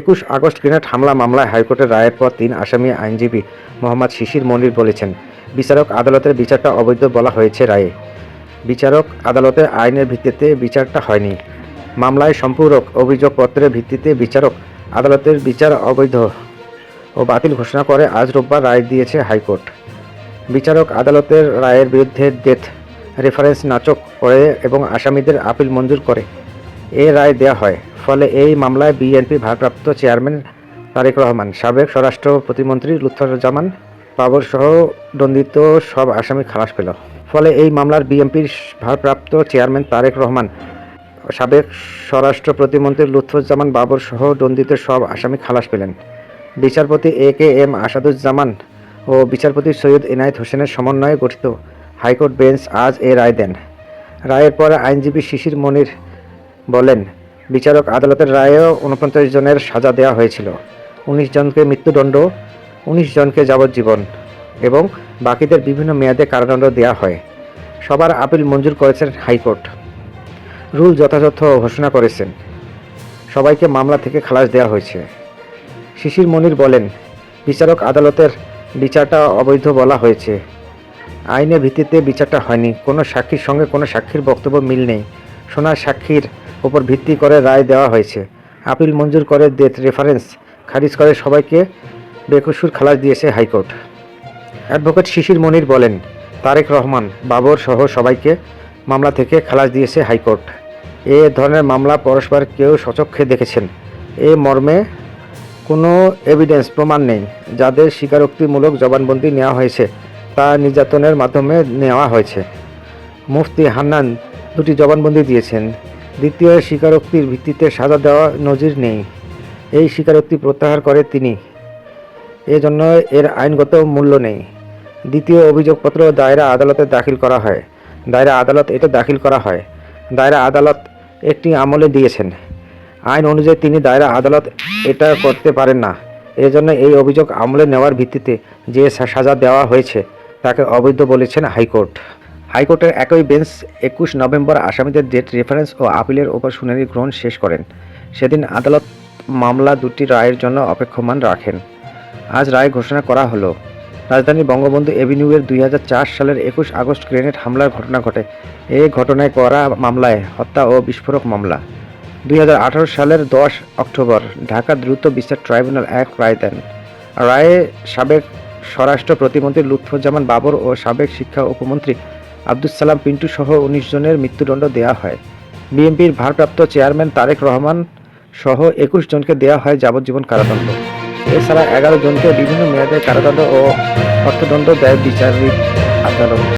একুশ August grenade হামলা মামলায় হাইকোর্টের রায়ের পর তিন আসামি আইনজীবী মোহাম্মদ শিশির মনির বলেছেন, বিচারক আদালতের বিচারটা অবৈধ বলা হয়েছে রায়ে। বিচারক আদালতের আইনের ভিত্তিতে বিচারটা হয়নি। মামলায় সম্পূরক অভিযোগপত্রের ভিত্তিতে বিচারক আদালতের বিচার অবৈধ ও বাতিল ঘোষণা করে আজ রোববার রায় দিয়েছে হাইকোর্ট। বিচারক আদালতের রায়ের বিরুদ্ধে ডেথ, রেফারেন্স নাচক করে এবং আসামিদের আপিল মঞ্জুর করে। এ রায় দেয়া হয়। ফলে এই মামলায় বিএনপি ভারপ্রাপ্ত চেয়ারম্যান তারেক রহমান, সাবেক স্বরাষ্ট্র প্রতিমন্ত্রী লুৎফুজ্জামান বাবর সহ দণ্ডিত সব আসামি খালাস পেল। ফলে এই মামলার বিএনপির ভারপ্রাপ্ত চেয়ারম্যান তারেক রহমান, সাবেক স্বরাষ্ট্র প্রতিমন্ত্রী লুৎফুজ্জামান বাবর সহ দণ্ডিত সব আসামি খালাস পেলেন। বিচারপতি এ কে এম আসাদুজ্জামান ও বিচারপতি সৈয়দ এনায়েত হোসেনের সমন্বয়ে গঠিত হাইকোর্ট বেঞ্চ আজ এ রায় দেন। রায়ের পরে আইনজীবী শিশির মনির বলেন, বিচারক আদালতের রায়েও উনপঞ্চাশ জনের সাজা দেওয়া হয়েছিল। উনিশ জনকে মৃত্যুদণ্ড, উনিশ জনকে যাবজ্জীবন এবং বাকিদের বিভিন্ন মেয়াদে কারাদণ্ড দেওয়া হয়। সবার আপিল মঞ্জুর করেছেন হাইকোর্ট। রুল যথাযথ ঘোষণা করেছেন। সবাইকে মামলা থেকে খালাস দেওয়া হয়েছে। শিশির মনির বলেন, বিচারক আদালতের বিচারটা অবৈধ বলা হয়েছে। আইনের ভিত্তিতে বিচারটা হয়নি। কোনো সাক্ষীর সঙ্গে কোনো সাক্ষীর বক্তব্য মিল নেই। সোনার সাক্ষীর উপর ভিত্তি করে রায় দেওয়া হয়েছে। আপিল মঞ্জুর করে ডেথ রেফারেন্স খারিজ করে সবাইকে বেকসুর খালাস দিয়েছে হাইকোর্ট। অ্যাডভোকেট শিশির মনির বলেন, তারেক রহমান, বাবর সহ সবাইকে মামলা থেকে খালাস দিয়েছে হাইকোর্ট। এ ধরনের মামলা পরস্পর কেউ সচক্ষে দেখেছেন। এ মর্মে কোনো এভিডেন্স প্রমাণ নেই। যাদের স্বীকারোক্তিমূলক জবানবন্দি নেওয়া হয়েছে, তা নির্যাতনের মাধ্যমে নেওয়া হয়েছে। মুফতি হান্নান দুটি জবানবন্দি দিয়েছেন। দ্বিতীয় স্বীকারোক্তির ভিত্তিতে সাজা দেওয়া নজির নেই। এই স্বীকারোক্তি প্রত্যাহার করে তিনি। এজন্য এর আইনগত মূল্য নেই। দ্বিতীয় অভিযোগপত্র দায়রা আদালতে দাখিল করা হয়। দায়রা আদালত এটা দাখিল করা হয়। দায়রা আদালত একটি আমলে দিয়েছেন। আইন অনুযায়ী তিনি দায়রা আদালত এটা করতে পারেন না। এজন্য এই অভিযোগ আমলে নেওয়ার ভিত্তিতে যে সাজা দেওয়া হয়েছে তাকে অবৈধ বলেছেন হাইকোর্ট। হাইকোর্টের একই বেঞ্চ একুশ নভেম্বর আসামিদের ডেট রেফারেন্স ও আপিলের ওপর শুনানি গ্রহণ শেষ করেন। সেদিন আদালত মামলা দুটি রায়ের জন্য অপেক্ষমান রাখেন। আজ রায় ঘোষণা করা হলো, রাজধানী বঙ্গবন্ধু এভিনিউয়ের দুই হাজার চার সালের একুশ আগস্ট গ্রেনেড হামলার ঘটনা ঘটে। এই ঘটনায় করা মামলায় হত্যা ও বিস্ফোরক মামলা। দুই হাজার আঠারো সালের দশ অক্টোবর ঢাকা দ্রুত বিচার ট্রাইব্যুনাল এক রায় দেন। রায়ে সাবেক স্বরাষ্ট্র প্রতিমন্ত্রী লুৎফুজ্জামান বাবর ও সাবেক শিক্ষা উপমন্ত্রী আব্দুস সালাম, পিন্টু সহ উনিশ জনের মৃত্যুদণ্ড দেওয়া হয়। বিএনপির ভারপ্রাপ্ত চেয়ারম্যান তারেক রহমান সহ একুশ জনকে দেওয়া হয় যাবজ্জীবন কারাদণ্ড। এছাড়া এগারো জনকে বিভিন্ন মেয়াদে কারাদণ্ড ও অর্থদণ্ড দেয় বিচারিক আদালত।